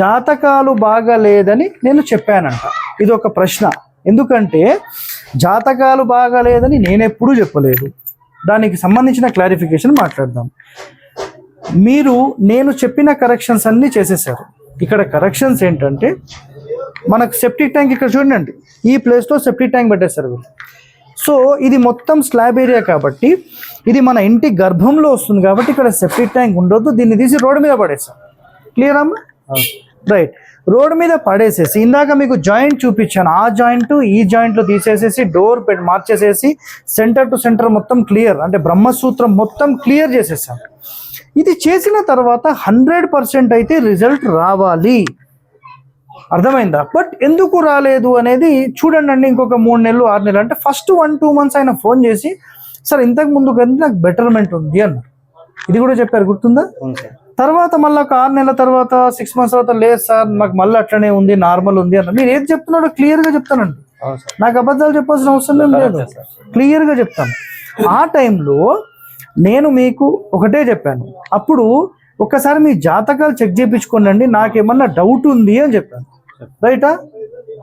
జాతకాలు బాగాలేదని నేను చెప్పానంట. ఇది ఒక ప్రశ్న. ఎందుకంటే జాతకాలు బాగాలేదని నేను ఎప్పుడూ చెప్పలేదు. దానికి సంబంధించిన క్లారిఫికేషన్ మాట్లాడదాం. మీరు నేను చెప్పిన కరెక్షన్స్ అన్నీ చేసేసారు ఇక్కడ కరెక్షన్స్ ఏంటంటే మనకు సెప్టిక్ ట్యాంక్ ఇక్కడ చూడండి. ఈ ప్లేస్లో సెప్టిక్ ట్యాంక్ పెట్టేశారు వీళ్ళు. సో ఇది మొత్తం స్లాబ్ ఏరియా కాబట్టి ఇది మన ఇంటి గర్భంలో వస్తుంది కాబట్టి ఇక్కడ సెప్టిక్ ట్యాంక్ ఉండొద్దు. దీన్ని తీసి రోడ్డు మీద పడేస్తాం క్లియర్ అమ్మా? రైట్ రోడ్ మీద పడేసేసి ఇందాక మీకు జాయింట్ చూపించాను. ఆ జాయింట్ ఈ జాయింట్లో తీసేసేసి డోర్ పెట్టి మార్చేసేసి సెంటర్ టు సెంటర్ మొత్తం క్లియర్. అంటే బ్రహ్మసూత్రం మొత్తం క్లియర్ చేసేసాం. ఇది చేసిన తర్వాత హండ్రెడ్ పర్సెంట్ అయితే రిజల్ట్ రావాలి. అర్థమైందా? బట్ ఎందుకు రాలేదు అనేది చూడండి అండి ఇంకొక మూడు నెలలు ఆరు నెలలు. అంటే ఫస్ట్ వన్ టూ మంత్స్ ఆయన ఫోన్ చేసి సార్ ఇంతకు ముందు కంటే నాకు బెటర్మెంట్ ఉంది అన్నారు. ఇది కూడా చెప్పారు గుర్తుందా? తర్వాత మళ్ళీ ఒక ఆరు నెలల తర్వాత సిక్స్ మంత్స్ తర్వాత లేదు సార్ మాకు మళ్ళీ అట్లనే ఉంది నార్మల్ ఉంది అన్న మీరు ఏది చెప్తున్నాడో క్లియర్గా చెప్తానండి. నాకు అబద్ధాలు చెప్పాల్సిన అవసరం లేదు. క్లియర్గా చెప్తాను ఆ టైంలో నేను మీకు ఒకటే చెప్పాను. అప్పుడు ఒక్కసారి మీ జాతకాలు చెక్ చేయించుకోండి నాకేమన్నా డౌట్ ఉంది అని చెప్పాను. రైటా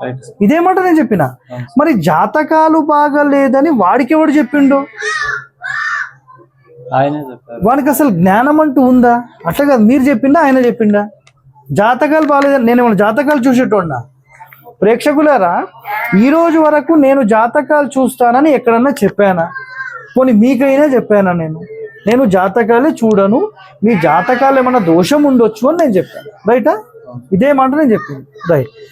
రైట్ సార్ ఇదే మాట నేను చెప్పిన. మరి జాతకాలు బాగాలేదని వాడికి ఎవడు చెప్పిండు? వానికి అసలు జ్ఞానం అంటూ ఉందా? అట్లా కాదు మీరు చెప్పిండా ఆయన చెప్పిండా? జాతకాలు బాగాలేదని నేను ఏమైనా జాతకాలు చూసేటోన్నా ప్రేక్షకులారా ఈ రోజు వరకు నేను జాతకాలు చూస్తానని ఎక్కడన్నా చెప్పానా? పోనీ మీకైనా చెప్పానా నేను? నేను జాతకాలే చూడను మీ జాతకాలు ఏమైనా దోషం ఉండొచ్చు అని నేను చెప్పాను. రైటా ఇదే మాట నేను చెప్పింది. రైట్